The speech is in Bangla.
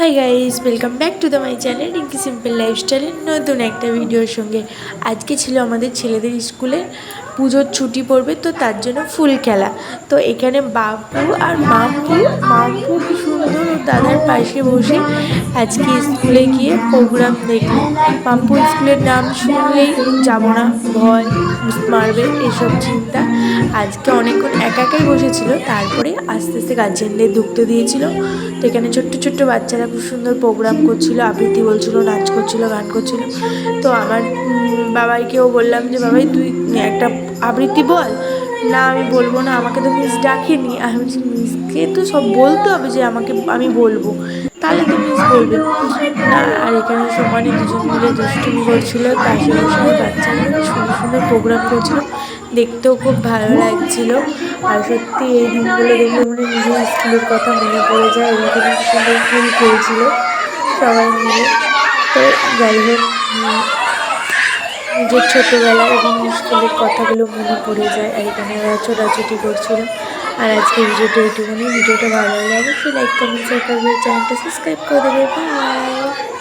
Hi guys welcome back to the my channel ইনকি simple লাইফস্টাইলের নতুন একটা ভিডিওর সঙ্গে। আজকে ছিল আমাদের ছেলেদের স্কুলে পুজোর ছুটি পড়বে, তো তার জন্য ফুল খেলা। তো এখানে বাপু আর মাম্পু মাম্পু সুন্দর দাদার পাশে বসে আজকে স্কুলে গিয়ে প্রোগ্রাম দেখল মাম্পু স্কুলের নাম শুনলেই যাব না, ভয় মারবে এসব চিন্তা। আজকে অনেকক্ষণ একা একাই বসেছিল, তারপরে আস্তে আস্তে গার্জেনদের ঢুকতে দিয়েছিল। তো এখানে ছোট্ট ছোট্ট বাচ্চারা খুব সুন্দর প্রোগ্রাম করছিল, আবৃত্তি বলছিল, নাচ করছিল, গান করছিল। তো আমার বাবাইকেও বললাম যে, বাবাই, তুই একটা আবৃত্তি বল। না, আমি বলব না, আমাকে তো মিস ডাকেনি। আমি বলছি মিসকে তো সব বলতে হবে যে আমাকে আমি বলব। তাহলে তো মিস বলবে। না আর এখানে সমানে দুজন মিলে দুষ্টুমি করছিল পাশে বসে বাচ্চারা খুব সুন্দর সুন্দর প্রোগ্রাম করছিল। দেখতেও খুব ভালো লাগছিল। আর সত্যি এই দিনগুলো দেখলে মনে নিজের স্কুলের কথা মনে পড়ে যায় এরকম সুন্দর ফুল খেয়েছিল সবাই মিলে। তো যাই হোক নিজের ছোটোবেলা এবং স্কুলের কথাগুলো মনে পড়ে যায় আর এখানে ছোটাছুটি করছিল আর আজকে ভিডিওটা এইটুকুনি। ভিডিওটা ভালো লাগে অবশ্যই লাইক কমেন্ট শেয়ার করবে। চ্যানেলটা সাবস্ক্রাইব করে দেবে। বাই